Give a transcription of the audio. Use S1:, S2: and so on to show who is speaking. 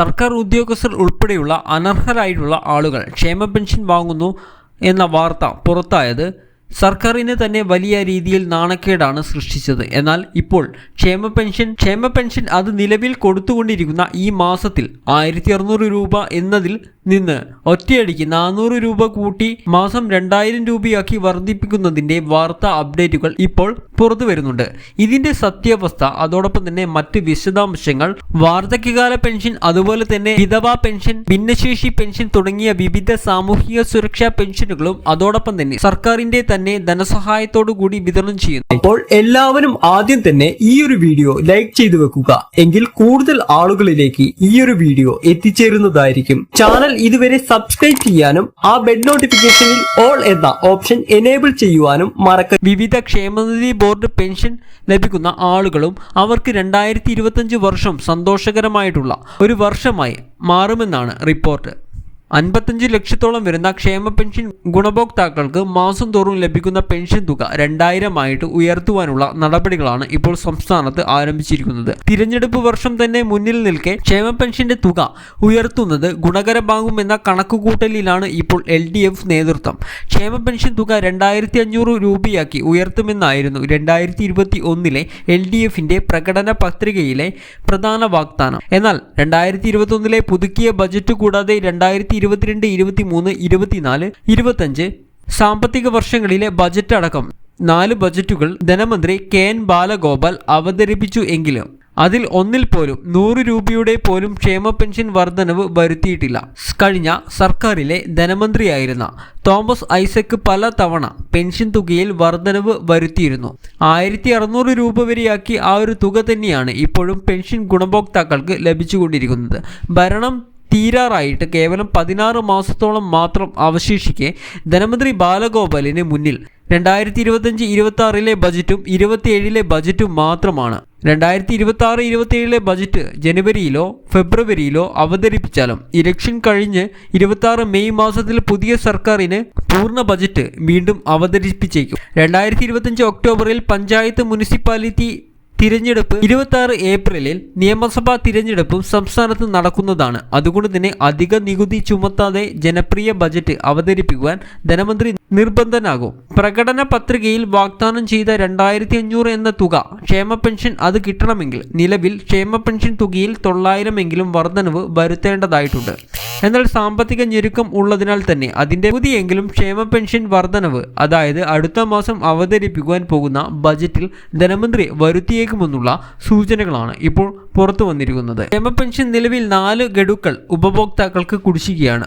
S1: സർക്കാർ ഉദ്യോഗസ്ഥർ ഉൾപ്പെടെയുള്ള അനർഹരായിട്ടുള്ള ആളുകൾ ക്ഷേമ പെൻഷൻ വാങ്ങുന്നു എന്ന വാർത്ത പുറത്തായത് സർക്കാരിന് തന്നെ വലിയ രീതിയിൽ നാണക്കേടാണ് സൃഷ്ടിച്ചത്. എന്നാൽ ഇപ്പോൾ ക്ഷേമ പെൻഷൻ ക്ഷേമ പെൻഷൻ അത് നിലവിൽ കൊടുത്തുകൊണ്ടിരിക്കുന്ന ഈ മാസത്തിൽ ആയിരത്തി രൂപ എന്നതിൽ നിന്ന് ഒറ്റയടിക്ക് നാനൂറ് രൂപ കൂട്ടി മാസം രണ്ടായിരം രൂപയാക്കി വർദ്ധിപ്പിക്കുന്നതിന്റെ വാർത്താ അപ്ഡേറ്റുകൾ ഇപ്പോൾ പുറത്തു വരുന്നുണ്ട്. ഇതിന്റെ സത്യാവസ്ഥ അതോടൊപ്പം തന്നെ മറ്റ് വിശദാംശങ്ങൾ വാർദ്ധക്യകാല പെൻഷൻ അതുപോലെ തന്നെ വിധവാ പെൻഷൻ ഭിന്നശേഷി പെൻഷൻ തുടങ്ങിയ വിവിധ സാമൂഹിക സുരക്ഷാ പെൻഷനുകളും അതോടൊപ്പം തന്നെ സർക്കാരിന്റെ തന്നെ ധനസഹായത്തോടു കൂടി വിതരണം ചെയ്യുന്നു.
S2: അപ്പോൾ എല്ലാവരും ആദ്യം തന്നെ ഈ ഒരു വീഡിയോ ലൈക്ക് ചെയ്തു വെക്കുക. എങ്കിൽ കൂടുതൽ ആളുകളിലേക്ക് ഈ ഒരു വീഡിയോ എത്തിച്ചേരുന്നതായിരിക്കും. ചാനൽ ഇതുവരെ സബ്സ്ക്രൈബ് ചെയ്യാനും ആ ബെഡ് നോട്ടിഫിക്കേഷനിൽ ഓൾ എന്ന ഓപ്ഷൻ എനേബിൾ ചെയ്യുവാനും മറക്ക
S1: വിവിധ ക്ഷേമനിധി ബോർഡ് പെൻഷൻ ലഭിക്കുന്ന ആളുകളും അവർക്ക് രണ്ടായിരത്തി വർഷം സന്തോഷകരമായിട്ടുള്ള ഒരു വർഷമായി മാറുമെന്നാണ് റിപ്പോർട്ട് അൻപത്തഞ്ച് ലക്ഷത്തോളം വരുന്ന ക്ഷേമ പെൻഷൻ ഗുണഭോക്താക്കൾക്ക് മാസം തോറും ലഭിക്കുന്ന പെൻഷൻ തുക രണ്ടായിരമായിട്ട് ഉയർത്തുവാനുള്ള നടപടികളാണ് ഇപ്പോൾ സംസ്ഥാനത്ത് ആരംഭിച്ചിരിക്കുന്നത്. തിരഞ്ഞെടുപ്പ് വർഷം തന്നെ മുന്നിൽ നിൽക്കെ ക്ഷേമ പെൻഷന്റെ തുക ഉയർത്തുന്നത് ഗുണകരമാകുമെന്ന കണക്കുകൂട്ടലിലാണ് ഇപ്പോൾ എൽ ഡി എഫ് നേതൃത്വം. ക്ഷേമ പെൻഷൻ തുക രണ്ടായിരത്തി അഞ്ഞൂറ് രൂപയാക്കി ഉയർത്തുമെന്നായിരുന്നു രണ്ടായിരത്തി ഇരുപത്തി ഒന്നിലെ എൽ ഡി എഫിന്റെ പ്രകടന പത്രികയിലെ പ്രധാന വാഗ്ദാനം. എന്നാൽ രണ്ടായിരത്തി ഇരുപത്തി ഒന്നിലെ പുതുക്കിയ ബജറ്റ് കൂടാതെ രണ്ടായിരത്തി ഇരുപത്തിരണ്ട് ഇരുപത്തി മൂന്ന് ഇരുപത്തിനാല് ഇരുപത്തഞ്ച് സാമ്പത്തിക വർഷങ്ങളിലെ ബജറ്റ് അടക്കം. നാല് ബജറ്റുകൾ ധനമന്ത്രി കെ എൻ ബാലഗോപാൽ അവതരിപ്പിച്ചു എങ്കിലും അതിൽ ഒന്നിൽ പോലും നൂറ് രൂപയുടെ പോലും ക്ഷേമ പെൻഷൻ വർധനവ് വരുത്തിയിട്ടില്ല. കഴിഞ്ഞ സർക്കാരിലെ ധനമന്ത്രിയായിരുന്ന തോമസ് ഐസക് പല തവണ പെൻഷൻ തുകയിൽ വർധനവ് വരുത്തിയിരുന്നു. ആയിരത്തി അറുന്നൂറ് രൂപ വരെയാക്കി ആ ഒരു തുക തന്നെയാണ് ഇപ്പോഴും പെൻഷൻ ഗുണഭോക്താക്കൾക്ക് ലഭിച്ചുകൊണ്ടിരിക്കുന്നത്. ഭരണം തീരാറായിട്ട് കേവലം പതിനാറ് മാസത്തോളം മാത്രം അവശേഷിക്കെ ധനമന്ത്രി ബാലഗോപാലിന് മുന്നിൽ. രണ്ടായിരത്തി ഇരുപത്തഞ്ച് ഇരുപത്തി ആറിലെ ബജറ്റും ഇരുപത്തിയേഴിലെ ബജറ്റും മാത്രമാണ്. രണ്ടായിരത്തി ഇരുപത്തി ആറ് ഇരുപത്തിയേഴിലെ ബജറ്റ് ജനുവരിയിലോ ഫെബ്രുവരിയിലോ അവതരിപ്പിച്ചാലും ഇലക്ഷൻ കഴിഞ്ഞ് ഇരുപത്തി ആറ് മെയ് മാസത്തിൽ പുതിയ സർക്കാരിന് പൂർണ ബജറ്റ് വീണ്ടും അവതരിപ്പിച്ചേക്കും. രണ്ടായിരത്തി ഇരുപത്തഞ്ച് ഒക്ടോബറിൽ പഞ്ചായത്ത് മുനിസിപ്പാലിറ്റി തിരഞ്ഞെടുപ്പ് ഇരുപത്തി ആറ് ഏപ്രിലിൽ നിയമസഭാ തിരഞ്ഞെടുപ്പും സംസ്ഥാനത്ത് നടക്കുന്നതാണ്. അതുകൊണ്ട് തന്നെ അധിക നികുതി ചുമത്താതെ ജനപ്രിയ ബജറ്റ് അവതരിപ്പിക്കുവാൻ ധനമന്ത്രി നിർബന്ധനാകും. പ്രകടന പത്രികയിൽ വാഗ്ദാനം ചെയ്ത രണ്ടായിരത്തി അഞ്ഞൂറ് എന്ന തുക ക്ഷേമ പെൻഷൻ അത് കിട്ടണമെങ്കിൽ നിലവിൽ ക്ഷേമ പെൻഷൻ തുകയിൽ തൊള്ളായിരം എങ്കിലും വർധനവ് വരുത്തേണ്ടതായിട്ടുണ്ട്. എന്നാൽ സാമ്പത്തിക ഞെരുക്കം ഉള്ളതിനാൽ തന്നെ അതിന്റെ പുതിയെങ്കിലും ക്ഷേമ പെൻഷൻ വർധനവ് അതായത് അടുത്ത മാസം അവതരിപ്പിക്കുവാൻ പോകുന്ന ബജറ്റിൽ ധനമന്ത്രി വരുത്തിയേക്കുമെന്നുള്ള സൂചനകളാണ് ഇപ്പോൾ പുറത്തു വന്നിരിക്കുന്നത് ക്ഷേമ പെൻഷൻ നിലവിൽ നാല് ഗഡുക്കൾ ഉപഭോക്താക്കൾക്ക് കുടിശ്ശികയാണ്.